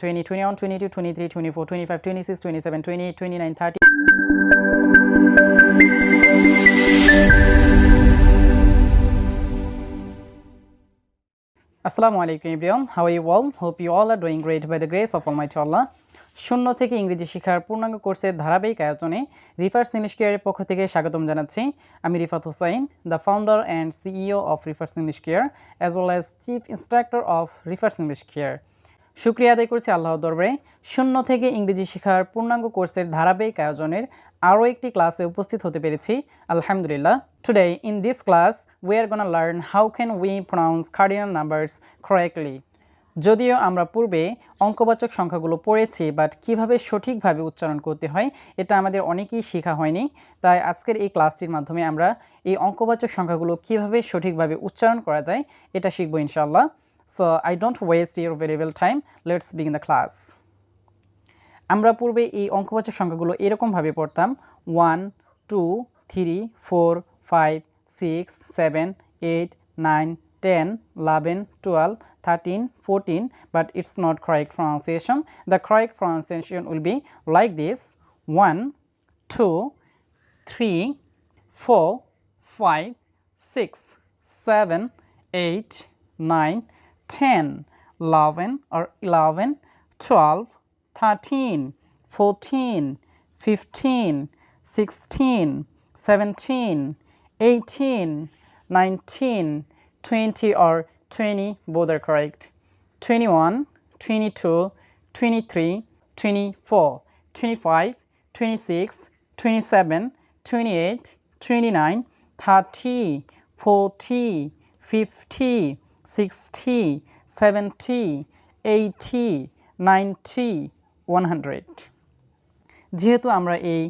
20, 21, 22, 23, 24, 25, 26, 27, 28, 29, 30. Assalamu alaikum everyone. How are you all? Hope you all are doing great by the grace of Almighty Allah. শূন্য থেকে ইংরেজি শেখার পূর্ণাঙ্গ কোর্সের ধারাবাহিক আয়োজনে রিফার্স ইংলিশ কেয়ারের পক্ষ থেকে স্বাগতম জানাচ্ছি আমি Rifat Hossain the founder and CEO of Rifars English care as well as chief instructor of Rifars English care শুক্রিয়া আদায় করছি আল্লাহ দরবারে। শূন্য থেকে ইংরেজি শেখার পূর্ণাঙ্গ কোর্সের ধারাবাহিক আয়োজনের আরও একটি ক্লাসে উপস্থিত হতে পেরেছি। আলহামদুলিল্লাহ। Today in this class we are gonna learn how can we pronounce cardinal numbers correctly যদিও আমরা পূর্বে অঙ্কবাচক সংখ্যাগুলো পড়েছি বাট কীভাবে সঠিকভাবে উচ্চারণ করতে হয়, এটা আমাদের অনেকেই শেখা হয়নি। তাই আজকের এই ক্লাসটির মাধ্যমে আমরা এই অঙ্কবাচক সংখ্যাগুলো কীভাবে সঠিকভাবে উচ্চারণ করা যায়, এটা শিখব ইনশাল্লাহ So, I don't waste your valuable time. Let's begin the class আমরা পূর্বে এই অঙ্কবাচক সংখ্যাগুলো এরকমভাবে পড়তাম। One two three four five six seven eight nine ten eleven twelve thirteen fourteen but it's not correct pronunciation the correct pronunciation will be like this one two three four five six seven eight nine 10, 11 or 11, 12, 13, 14, 15, 16, 17, 18, 19, 20 or 20 both are correct 21 22 23 24 25 26 27 28 29 30 40 50 60, 70, 80, 90, 100 যেহেতু আমরা এই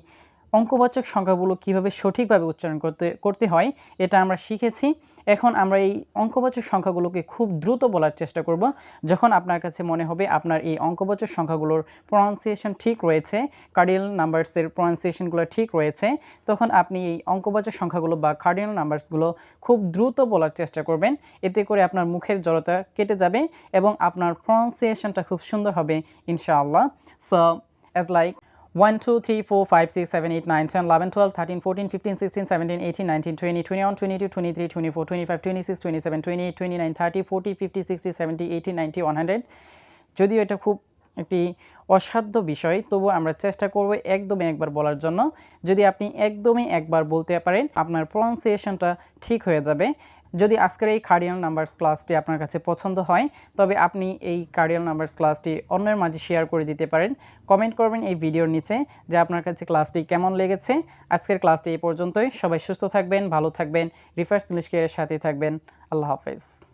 অঙ্কবাচক সংখ্যাগুলো কীভাবে সঠিকভাবে উচ্চারণ করতে করতে হয়, এটা আমরা শিখেছি। এখন আমরা এই অঙ্কবাচক সংখ্যাগুলোকে খুব দ্রুত বলার চেষ্টা করব। যখন আপনার কাছে মনে হবে আপনার এই অঙ্কবাচক সংখ্যাগুলোর প্রনাউন্সিয়েশন ঠিক রয়েছে কার্ডিনাল নাম্বারসের প্রনাউন্সিয়েশনগুলো ঠিক রয়েছে, তখন আপনি এই অঙ্কবাচক সংখ্যাগুলো বা কার্ডিনাল নাম্বারসগুলো খুব দ্রুত বলার চেষ্টা করবেন। এতে করে আপনার মুখের জড়তা কেটে যাবে এবং আপনার প্রনাউন্সিয়েশনটা খুব সুন্দর হবে, ইনশাআল্লাহ। সো অ্যাজ লাইক 1, 2, 3, 4, 5, 6, 7, 8, 9, 10, 11, 12, 13, 14, 15, 16, 17, 18, 19, 20, 21, 22, 23, 24, 25, 26, 27, 28, 29, 30, 40, 50, 60, 70, 80, 90, 100 যদিও এটা খুব একটি অসাধ্য বিষয় তবু আমরা চেষ্টা করব একদমই একবার বলার জন্য। যদি আপনি একদমই একবার বলতে পারেন আপনার প্রনাউন্সিয়েশনটা ঠিক হয়ে যাবে। যদি আজকের এই কার্ডিয়াল নাম্বারস ক্লাসটি আপনার কাছে পছন্দ হয়, তবে আপনি এই কার্ডিয়াল নাম্বারস ক্লাসটি অন্যের মাঝে শেয়ার করে দিতে পারেন। কমেন্ট করবেন এই ভিডিওর নিচে যে আপনার কাছে ক্লাসটি কেমন লেগেছে। আজকের ক্লাসটি এই পর্যন্তই। সবাই সুস্থ থাকবেন, ভালো থাকবেন রিফার্স ইংলিশ কেয়ারের সাথে থাকবেন। আল্লাহ হাফেজ।